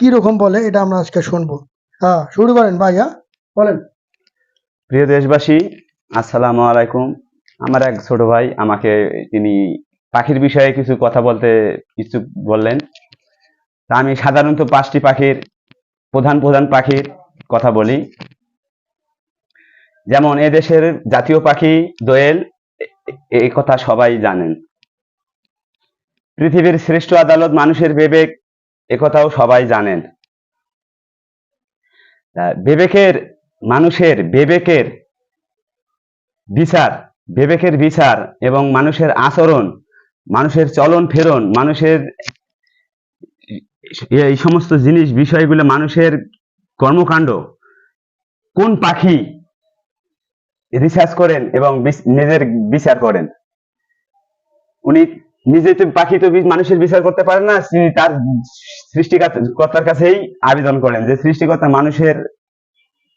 কি রকম বলে, এটা আমরা আজকে শুনব। হ্যাঁ শুরু করেন ভাই হ্যাঁ বলেন। প্রিয় দেশবাসী, আসসালামু আলাইকুম। আমার এক ছোট ভাই আমাকে, তিনি পাখির বিষয়ে কিছু কথা বলতে ইচ্ছুক বললেন। তা আমি সাধারণত পাঁচটি পাখির, প্রধান প্রধান পাখির কথা বলি। যেমন এদেশের জাতীয় পাখি দোয়েল এই কথা সবাই জানেন। পৃথিবীর শ্রেষ্ঠ আদালত মানুষের বিবেক একথাও সবাই জানেন। বিবেকের, মানুষের বিবেকের বিচার বিবেকের বিচার এবং মানুষের আচরণ, মানুষের চলন ফেরন, মানুষের এই সমস্ত জিনিস, বিষয়গুলো মানুষের কর্মকাণ্ড, কোন পাখি রিসার্চ করেন এবং নিজের বিচার করেন। উনি নিজে তো পাখি তো মানুষের বিচার করতে পারেন না তিনি তার সৃষ্টিকর্তার কাছেই আবেদন করেন যে সৃষ্টিকর্তা মানুষের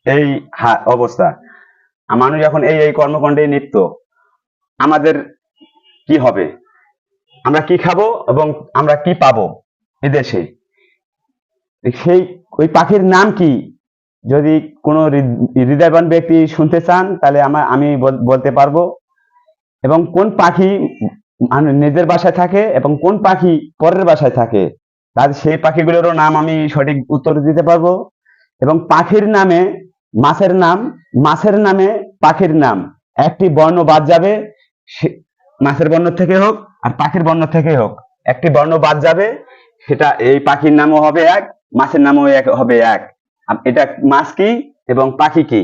এই অবস্থা। মানুষ এখন এই এই কর্মকাণ্ডে নিত্য আমাদের কি হবে? আমরা কি খাব এবং আমরা কি পাবো এদেশে? সেই ওই পাখির নাম কি? যদি কোনো হৃদয়বান ব্যক্তি শুনতে চান, তাহলে আমার আমি বল- বলতে পারব। এবং কোন পাখি নিজের বাসায় থাকে এবং কোন পাখি পরের বাসায় থাকে, তার সেই পাখিগুলোরও নাম আমি সঠিক উত্তর দিতে পারব। এবং পাখির নামে মাছের নাম, মাছের নামে পাখির নাম। একটি বর্ণ বাদ যাবে মাছের বর্ণ থেকে হোক আর পাখির বর্ণ থেকে হোক। একটি বর্ণ বাদ যাবে, সেটা এই পাখির নামও হবে এক, মাছের নামও এক, হবে এক। এটা মাছ কি এবং পাখি কি?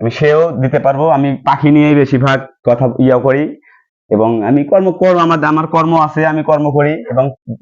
আমি সেও দিতে পারব। আমি পাখি নিয়েই বেশিরভাগ কথা ইয়া করি। এবং আমি কর্ম কর্ম আমার আমার কর্ম আছে আমি কর্ম করি এবং